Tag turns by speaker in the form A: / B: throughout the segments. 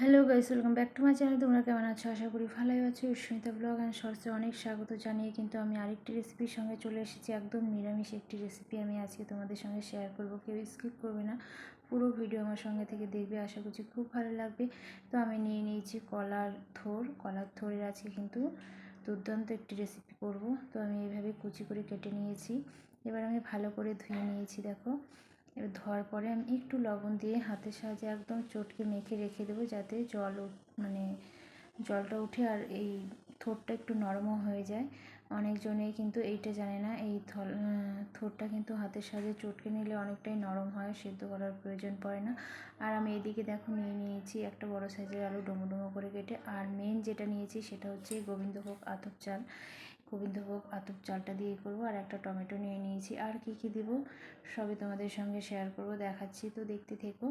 A: Hello guys, welcome back to my channel. তোমরা কেমন আছো? আশা করি ভালোই আছো। সুস্মিতা ব্লগ অ্যান্ড শর্টসে অনেক স্বাগত জানিয়ে কিন্তু আমি আরেকটি রেসিপির সঙ্গে চলে এসেছি। একদম নিরামিষ একটি রেসিপি আমি আজকে তোমাদের সঙ্গে শেয়ার করব। কেউ স্কিপ করবে না। পুরো ভিডিও আমার সঙ্গে থেকে দেখবে। আশা করছি খুব ভালো লাগবে। তো আমি নিয়ে নিয়েছি কলার থোর। কলার থোরের আজকে কিন্তু দুর্দান্ত একটি রেসিপি করব। তো আমি এইভাবে কুচি করে কেটে নিয়েছি। এবার আমি ভালো করে ধুয়ে নিয়েছি, দেখো। এবার ধোয়ার পরে আমি একটু লবণ দিয়ে হাতের সাহায্যে একদম চটকে মেখে রেখে দেবো যাতে জল মানে জলটা উঠে আর এই থোরটা একটু নরমও হয়ে যায়। অনেকজনেই কিন্তু এইটা জানে না, এই থল থোরটা কিন্তু হাতের সাহায্যে চটকে নিলে অনেকটাই নরম হয়, সেদ্ধ করার প্রয়োজন পড়ে না। আর আমি এদিকে দেখো নিয়ে নিয়েছি একটা বড় সাইজের আলু ডুমো ডুমো করে কেটে, আর মেন যেটা নিয়েছি সেটা হচ্ছে গোবিন্দভোগ আতপ চাল। গোবিন্দভোগ আতপ চালটা দিয়ে করব আর একটা টমেটো নিয়ে নিয়েছি। আর কি কি দিব সবই তোমাদের সঙ্গে শেয়ার করব, দেখাচ্ছি। তো দেখতে থেকো,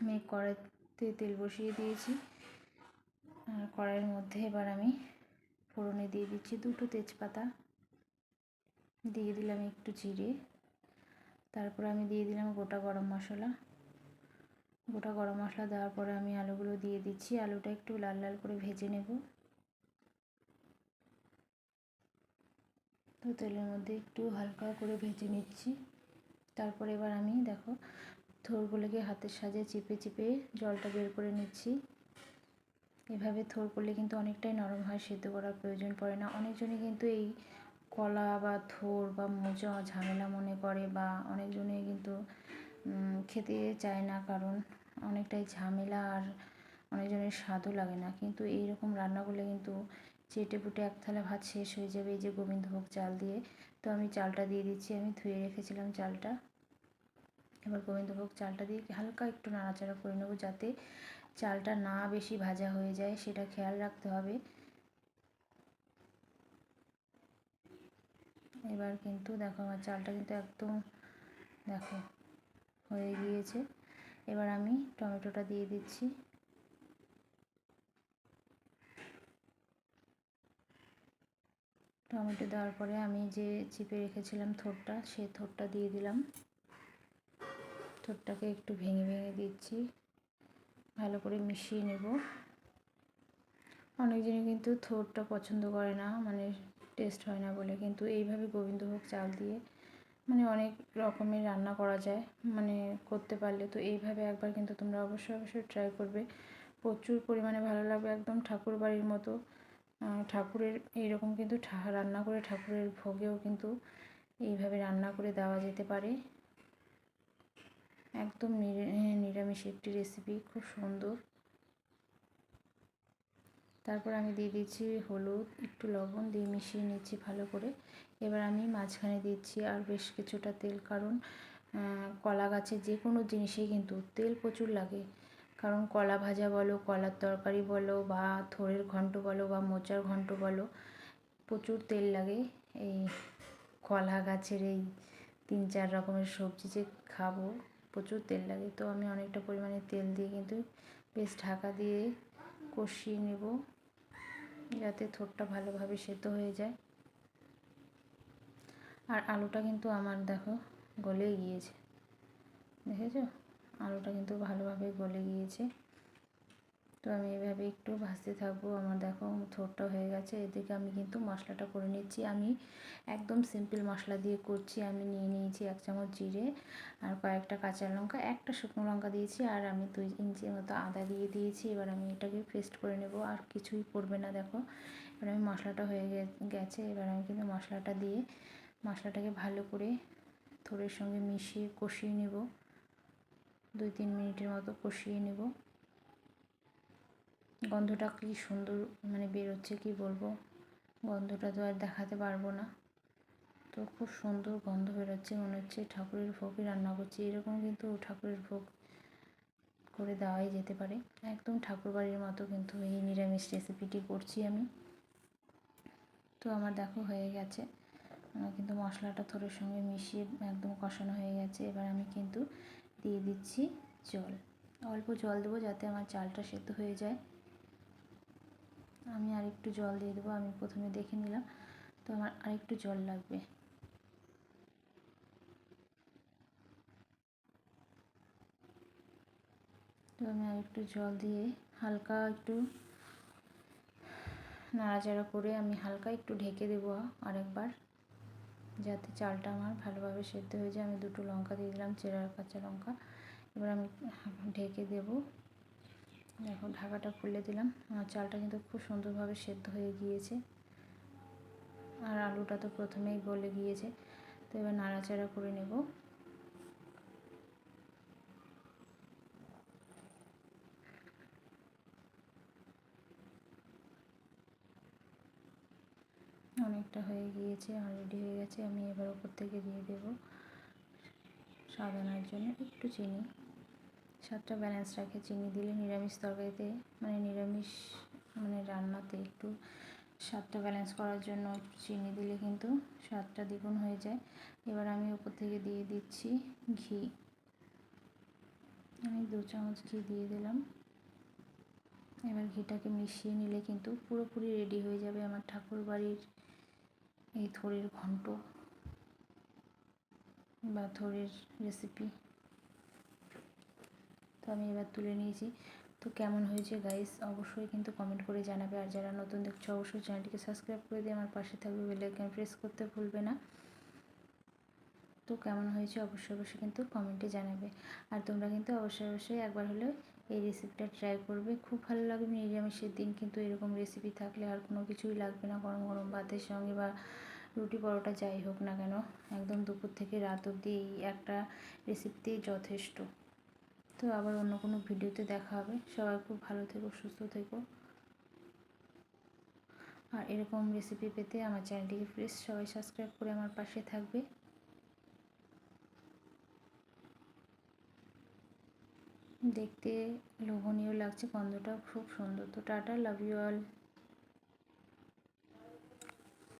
A: আমি কড়াইতে তেল বসিয়ে দিয়েছি। আর কড়াইয়ের মধ্যে এবার আমি ফোড়নে দিয়ে দিচ্ছি দুটো তেজপাতা। দিয়ে দিলাম একটু জিরে। তারপর আমি দিয়ে দিলাম গোটা গরম মশলা। গোটা গরম মশলা দেওয়ার পরে আমি আলুগুলো দিয়ে দিচ্ছি। আলুটা একটু লাল লাল করে ভেজে নেব। তেলের মধ্যে একটু হালকা করে ভেজে নিচ্ছি। তারপর এবার আমি দেখো থোরগুলোকে হাতের সাজে চিপে চিপে জলটা বের করে নিচ্ছি। এভাবে থোর করলে কিন্তু অনেকটাই নরম হয়, সেদ্ধ করার প্রয়োজন পড়ে না। অনেকজনই কিন্তু এই কলা বা থোর বা মোজা, ঝামেলা মনে করে বা অনেকজনে কিন্তু খেতে চায় না কারণ অনেকটাই ঝামেলা আর অনেকজনের স্বাদও লাগে না। কিন্তু এই রকম রান্না করলে কিন্তু চেটে পুটে এক থালা ভাত শেষ হয়ে যাবে, এই যে গোবিন্দভোগ চাল দিয়ে। তো আমি চালটা দিয়ে দিচ্ছি, আমি ধুয়ে রেখেছিলাম চালটা। এবার গোবিন্দভোগ চালটা দিয়ে হালকা একটু নাড়াচাড়া করে নেব যাতে চালটা না বেশি ভাজা হয়ে যায়, সেটা খেয়াল রাখতে হবে। এবার কিন্তু দেখো আমার চালটা কিন্তু একদম দেখো হয়ে গিয়েছে। এবার আমি টমেটোটা দিয়ে দিচ্ছি। টমেটো দেওয়ার পরে আমি যে চিপে রেখেছিলাম থোরটা সে থোরটা দিয়ে দিলাম। থোরটাকে একটু ভেঙে ভেঙে দিচ্ছি। ভালো করে মিশিয়ে নেব। অনেকজনই কিন্তু থোরটা পছন্দ করে না মানে টেস্ট হয় না বলে। কিন্তু এইভাবে গোবিন্দভোগ চাল দিয়ে মানে অনেক রকমের রান্না করা যায় মানে করতে পারলে। তো এইভাবে একবার কিন্তু তোমরা অবশ্যই অবশ্যই ট্রাই করবে। প্রচুর পরিমাণে ভালো লাগবে একদম ঠাকুর বাড়ির মতো। ঠাকুরের এইরকম কিন্তু রান্না করে ঠাকুরের ভোগেও কিন্তু এইভাবে রান্না করে দেওয়া যেতে পারে। একদম নিরামিষ একটি রেসিপি খুব সুন্দর। তারপর আমি দিয়ে দিচ্ছি হলুদ, একটু লবণ দিয়ে মিশিয়ে নিচ্ছি ভালো করে। এবার আমি মাঝখানে দিচ্ছি আর বেশ কিছুটা তেল, কারণ কলা গাছের যে কোনো জিনিসেই কিন্তু তেল প্রচুর লাগে। কারণ কলা ভাজা বলো, কলার তরকারি বলো, বা থোড়ের ঘন্ট বলো, বা মোচার ঘন্ট বলো, প্রচুর তেল লাগে। এই কলা গাছের এই তিন চার রকমের সবজি যে খাব, প্রচুর তেল লাগে। তো আমি অনেকটা পরিমাণে তেল দিয়ে কিন্তু বেশ ঢাকা দিয়ে কষিয়ে নেব, যাতে থোরটা ভালোভাবে সেদ্ধ হয়ে যায়। আর আলুটা কিন্তু আমার দেখো গলেই গিয়েছে। দেখেছ? আলুটা কিন্তু ভালোভাবে গলে গিয়েছে। তো আমি এভাবে একটু ভাজতে থাকব। আমার দেখো থোরটা হয়ে গেছে। এদিকে আমি কিন্তু মশলাটা করে নিচ্ছি। আমি একদম সিম্পল মশলা দিয়ে করছি। আমি নিয়ে নিয়েছি এক চামচ জিরে আর কয়েকটা কাঁচা লঙ্কা, একটা শুকনো লঙ্কা দিয়েছি আর আমি দুই ইঞ্চির মতো আদা দিয়ে দিয়েছি। এবার আমি এটাকে পেস্ট করে নেব। আর কিছুই পড়বে না, দেখো। এবার আমি মশলাটা হয়ে গেছে। এবার আমি কিন্তু মশলাটা দিয়ে মশলাটাকে ভালো করে থোড়ের সঙ্গে মিশিয়ে কষিয়ে নেব। দুই তিন মিনিটের মতো কষিয়ে নেব। গন্ধটা কি সুন্দর মানে বেরোচ্ছে কি বলব? গন্ধটা তো আর দেখাতে পারব না। তো খুব সুন্দর গন্ধ বেরোচ্ছে মনে হচ্ছে। ঠাকুরের ভোগই রান্না করছি। এরকম কিন্তু ঠাকুরের ভোগ করে দেওয়াই যেতে পারে। একদম ঠাকুর বাড়ির মতো কিন্তু এই নিরামিষ রেসিপিটি করছি আমি। তো আমার দেখো হয়ে গেছে। কিন্তু মশলাটা থোড়ের সঙ্গে মিশিয়ে একদম কষানো হয়ে গেছে। এবার আমি কিন্তু দিয়ে দিচ্ছি জল। অল্প জল দেবো যাতে আমার চালটা সেদ্ধ হয়ে যায়। আমি আরেকটু জল দিয়ে দেবো, আমি প্রথমে দেখে নিলাম। তো আমার আরেকটু জল লাগবে। তো আমি আরেকটু জল দিয়ে হালকা একটু নাড়াচাড়া করে আমি হালকা একটু ঢেকে দেবো আরেকবার। যাতে চালটা আমার ভালোভাবে সেদ্ধ হয়ে যায়। আমি দুটো লঙ্কা দিয়ে দিলাম, চেরা কাঁচা লঙ্কা। এবার আমি ঢেকে দেব। দেখো, ঢাকাটা খুলে দিলাম। আমার চালটা কিন্তু খুব সুন্দরভাবে সেদ্ধ হয়ে গিয়েছে। আর আলুটা তো প্রথমেই গলে গিয়েছে। তো এবার নাড়াচাড়া করে নেব। অনেকটা হয়ে গিয়েছে অলরেডি হয়ে গেছে, আমি এবার ওপর থেকে দিয়ে দেব। সাজানোর জন্য একটু চিনি। স্বাদটা ব্যালেন্স রাখে, চিনি দিলে নিরামিষ তরকারিতে মানে নিরামিষ মানে রান্নাতে একটু স্বাদটা ব্যালেন্স করার জন্য একটু চিনি দিলে কিন্তু স্বাদটা দ্বিগুণ হয়ে যায়। এবার আমি ওপর থেকে দিয়ে দিচ্ছি ঘি। আমি দু চামচ ঘি দিয়ে দিলাম। এবার ঘিটাকে মিশিয়ে নিলে কিন্তু পুরোপুরি রেডি হয়ে যাবে আমার ঠাকুর বাড়ির এই থোড়ের ঘন্ট বা থোড়ের রেসিপি তো আমি এবার তুলে নিয়েছি। তো কেমন হয়েছে গাইস অবশ্যই কিন্তু কমেন্ট করে জানাবে। আর যারা নতুন দেখছ, অবশ্যই চ্যানেলটিকে সাবস্ক্রাইব করে দিয়ে আমার পাশে থাকবে। বেলাইকন প্রেস করতে ভুলবে না। তো কেমন হয়েছে? অবশ্যই অবশ্যই কিন্তু কমেন্টে জানাবে। আর তোমরা কিন্তু অবশ্যই অবশ্যই একবার হলেও এই রেসিপিটা ট্রাই করবে। খুব ভালো লাগবে। নিরামিষের দিন কিন্তু এরকম রেসিপি থাকলে আর কোনো কিছুই লাগবে না। গরম গরম ভাতের সঙ্গে বা রুটি পরোটা যাই হোক না কেন, একদম দুপুর থেকে রাত অবধি এই একটা রেসিপিতেই যথেষ্ট। তো আবার অন্য কোনো ভিডিওতে দেখা হবে। সবাই খুব ভালো থেকো, সুস্থ থেকো। আর এরকম রেসিপি পেতে আমার চ্যানেলটিকে প্লিজ সবাই সাবস্ক্রাইব করে আমার পাশে থাকবে। দেখতে লোভনীয় লাগছে, গন্ধটাও খুব সুন্দর। তো টাটা লাভ ইউ অল